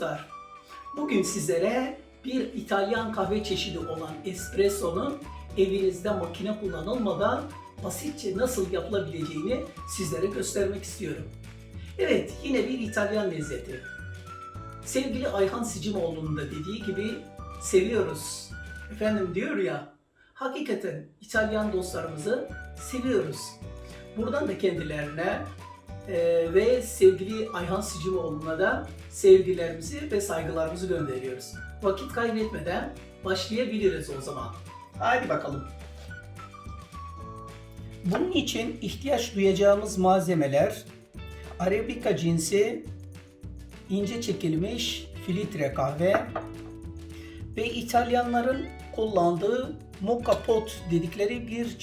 dostlar. Bugün sizlere bir İtalyan kahve çeşidi olan espresso'nun evinizde makine kullanılmadan basitçe nasıl yapılabileceğini sizlere göstermek istiyorum. Evet, yine bir İtalyan lezzeti. Sevgili Ayhan Sicimoğlu'nun da dediği gibi seviyoruz. Efendim diyor ya, hakikaten İtalyan dostlarımızı seviyoruz. Buradan da kendilerine ee, ve sevgili Ayhan Sicimoğlu'na da sevgilerimizi ve saygılarımızı gönderiyoruz. Vakit kaybetmeden başlayabiliriz o zaman. Hadi bakalım. Bunun için ihtiyaç duyacağımız malzemeler Arabica cinsi ince çekilmiş filtre kahve ve İtalyanların kullandığı moka pot dedikleri bir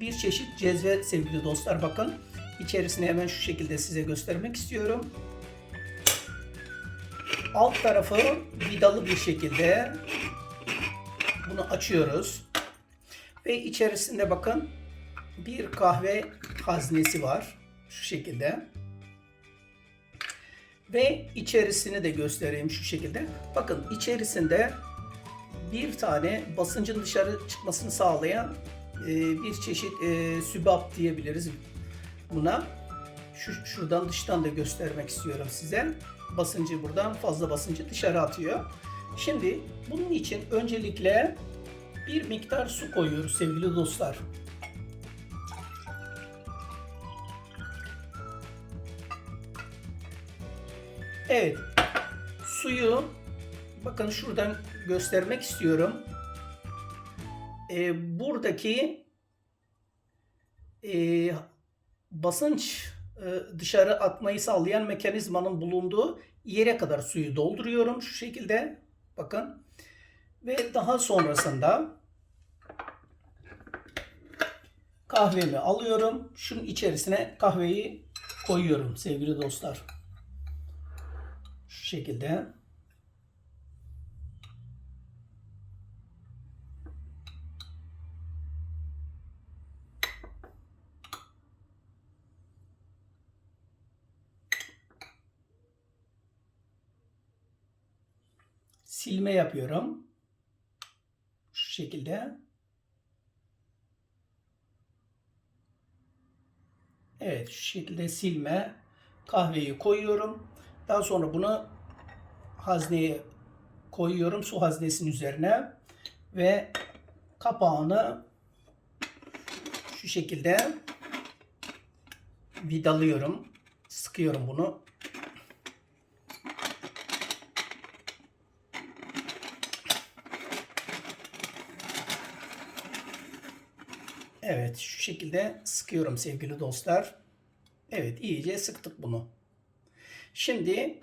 bir çeşit cezve sevgili dostlar bakın. İçerisini hemen şu şekilde size göstermek istiyorum. Alt tarafı vidalı bir şekilde bunu açıyoruz. Ve içerisinde bakın bir kahve haznesi var. Şu şekilde. Ve içerisini de göstereyim şu şekilde. Bakın içerisinde bir tane basıncın dışarı çıkmasını sağlayan e, bir çeşit e, sübap diyebiliriz buna. Şu, şuradan dıştan da göstermek istiyorum size. Basıncı buradan fazla basıncı dışarı atıyor. Şimdi bunun için öncelikle bir miktar su koyuyoruz sevgili dostlar. Evet. Suyu bakın şuradan göstermek istiyorum. Ee, buradaki e, basınç e, dışarı atmayı sağlayan mekanizmanın bulunduğu yere kadar suyu dolduruyorum şu şekilde. Bakın. Ve daha sonrasında kahvemi alıyorum. Şunun içerisine kahveyi koyuyorum sevgili dostlar. Şu şekilde. Silme yapıyorum. Şu şekilde. Evet şu şekilde silme. Kahveyi koyuyorum. Daha sonra bunu hazneye koyuyorum. Su haznesinin üzerine. Ve kapağını şu şekilde vidalıyorum. Sıkıyorum bunu. Evet şu şekilde sıkıyorum sevgili dostlar. Evet iyice sıktık bunu. Şimdi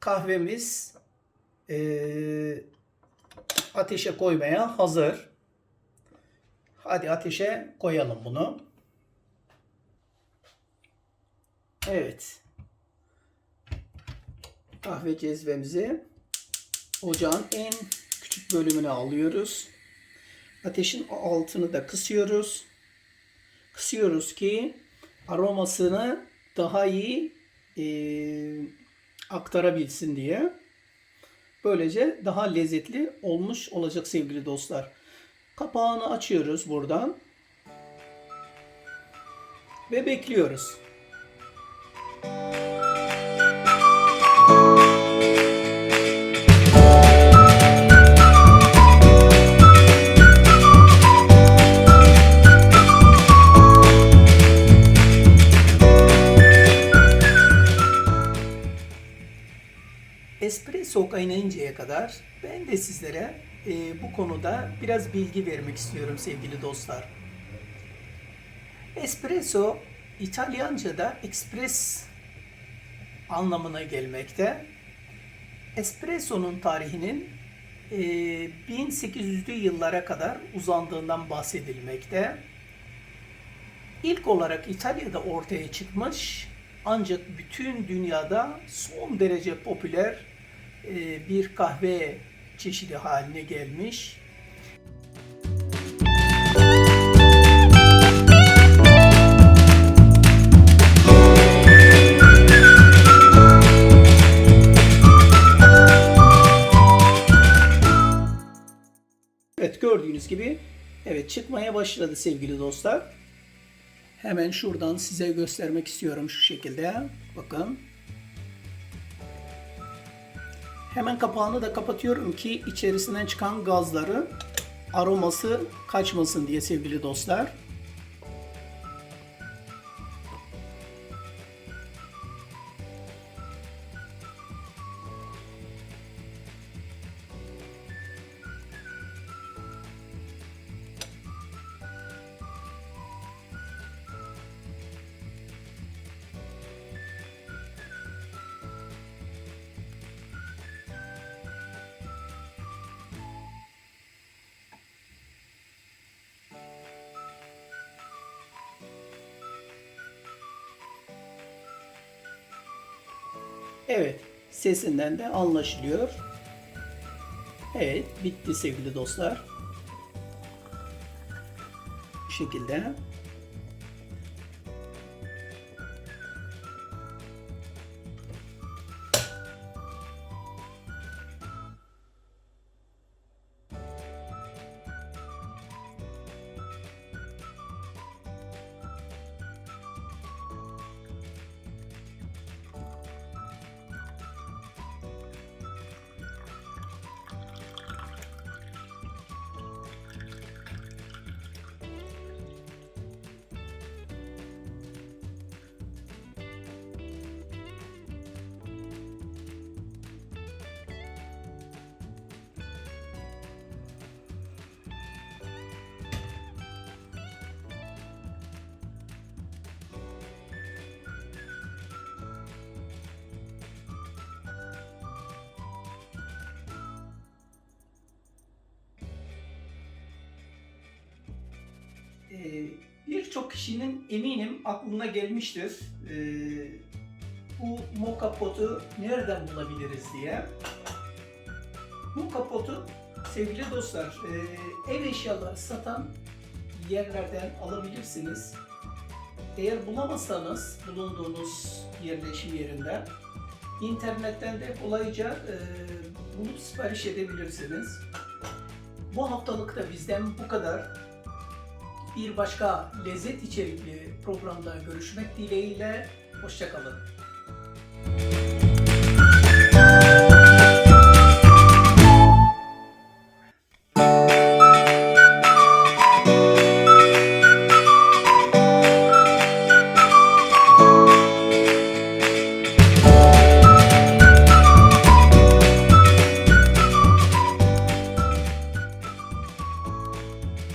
kahvemiz eee, ateşe koymaya hazır. Hadi ateşe koyalım bunu. Evet. Kahve cezvemizi ocağın en küçük bölümüne alıyoruz. Ateşin altını da kısıyoruz. Kısıyoruz ki aromasını daha iyi e, aktarabilsin diye. Böylece daha lezzetli olmuş olacak sevgili dostlar. Kapağını açıyoruz buradan. Ve bekliyoruz. Espresso kaynayıncaya kadar ben de sizlere e, bu konuda biraz bilgi vermek istiyorum sevgili dostlar. Espresso İtalyanca'da ekspres anlamına gelmekte. Espresso'nun tarihinin e, 1800'lü yıllara kadar uzandığından bahsedilmekte. İlk olarak İtalya'da ortaya çıkmış ancak bütün dünyada son derece popüler e, bir kahve çeşidi haline gelmiş. Evet gördüğünüz gibi evet çıkmaya başladı sevgili dostlar. Hemen şuradan size göstermek istiyorum şu şekilde. Bakın. Hemen kapağını da kapatıyorum ki içerisinden çıkan gazları aroması kaçmasın diye sevgili dostlar. Evet, sesinden de anlaşılıyor. Evet, bitti sevgili dostlar. Bu şekilde. Ee, birçok kişinin eminim aklına gelmiştir. Ee, bu moka potu nereden bulabiliriz diye. Moka potu sevgili dostlar e, ev eşyaları satan yerlerden alabilirsiniz. Eğer bulamazsanız bulunduğunuz yerleşim yerinden internetten de kolayca e, bulup sipariş edebilirsiniz. Bu haftalık da bizden bu kadar. Bir başka lezzet içerikli programda görüşmek dileğiyle. Hoşçakalın.